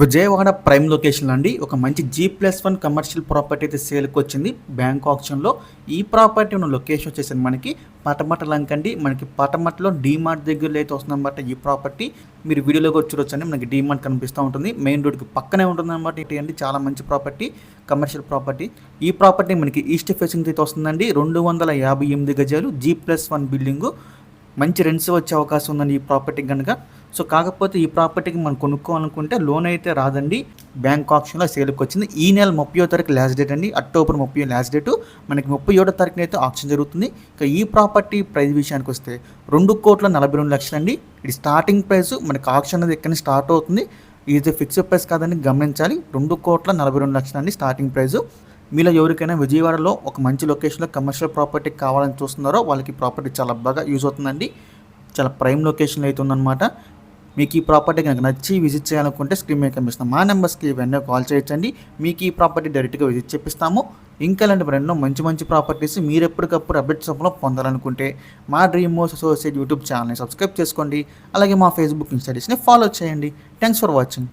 Vijayawada prime location అండి. ఒక మంచి G plus one commercial property అయితే సేల్కి వచ్చింది. బ్యాంక్ ఆప్షన్లో ఈ ప్రాపర్టీ ఉన్న లొకేషన్ వచ్చేసి మనకి పటమట లంక్ అండి. మనకి పటమటలో డీమార్ట్ దగ్గరలో అయితే వస్తుందన్నమాట ఈ ప్రాపర్టీ మీరు వీడియోలో కూడా చూడొచ్చండి. మనకి డీమార్ట్ కనిపిస్తూ ఉంటుంది. మెయిన్ రోడ్కి పక్కనే ఉంటుందన్నమాట ఇటు అండి. చాలా మంచి ప్రాపర్టీ కమర్షియల్ ప్రాపర్టీ ఈ ప్రాపర్టీ మనకి ఈస్ట్ ఫేసింగ్ అయితే వస్తుందండి. రెండు వందల యాభై ఎనిమిది గజాలు జీ ప్లస్ వన్ బిల్డింగు మంచి రెంట్స్ వచ్చే అవకాశం ఉందండి ఈ ప్రాపర్టీ కనుక. సో కాకపోతే ఈ ప్రాపర్టీకి మనం కొనుక్కోవాలనుకుంటే లోన్ అయితే రాదండి. బ్యాంక్ ఆప్షన్లో సేల్కి వచ్చింది. ఈ నెల ముప్పై తారీఖు లాస్ట్ డేట్ అండి. అక్టోబర్ ముప్పై లాస్ట్ డేట్. మనకి ముప్పై ఏడో తారీఖున అయితే ఆప్షన్ జరుగుతుంది. ఇక ఈ ప్రాపర్టీ ప్రైస్ విషయానికి వస్తే రెండు కోట్ల నలభై రెండు లక్షలు అండి. ఇది స్టార్టింగ్ ప్రైస్. మనకి ఆప్షన్ అనేది ఎక్కడ స్టార్ట్ అవుతుంది. ఇది ఫిక్స్డ్ ప్రైస్ కాదని గమనించాలి. రెండు కోట్ల నలభై రెండు లక్షలు అండి స్టార్టింగ్ ప్రైస్. మీలో ఎవరికైనా విజయవాడలో ఒక మంచి లొకేషన్లో కమర్షియల్ ప్రాపర్టీ కావాలని చూస్తున్నారో వాళ్ళకి ప్రాపర్టీ చాలా బాగా యూజ్ అవుతుందండి. చాలా ప్రైమ్ లొకేషన్లో అయితే ఉందన్నమాట. మీకు ఈ ప్రాపర్టీ కనుక నచ్చి విజిట్ చేయాలనుకుంటే స్క్రీన్ మీద కనిపిస్తాం మా నెంబర్స్కి ఇవన్నీ కాల్ చేయొచ్చండి. మీకు ఈ ప్రాపర్టీ డైరెక్ట్గా విజిట్ చేపిస్తాము. ఇంకా ఇలాంటి ఎన్నో మంచి మంచి ప్రాపర్టీస్ మీరు ఎప్పటికప్పుడు అప్డేట్స్ రూపంలో పొందాలనుకుంటే మా డ్రీమ్ మోస్ అసోసియేట్ యూట్యూబ్ ఛానల్ని సబ్స్క్రైబ్ చేసుకోండి. అలాగే మా ఫేస్బుక్ ఇన్స్టాగ్రామ్ని ఫాలో చేయండి. Thanks for watching.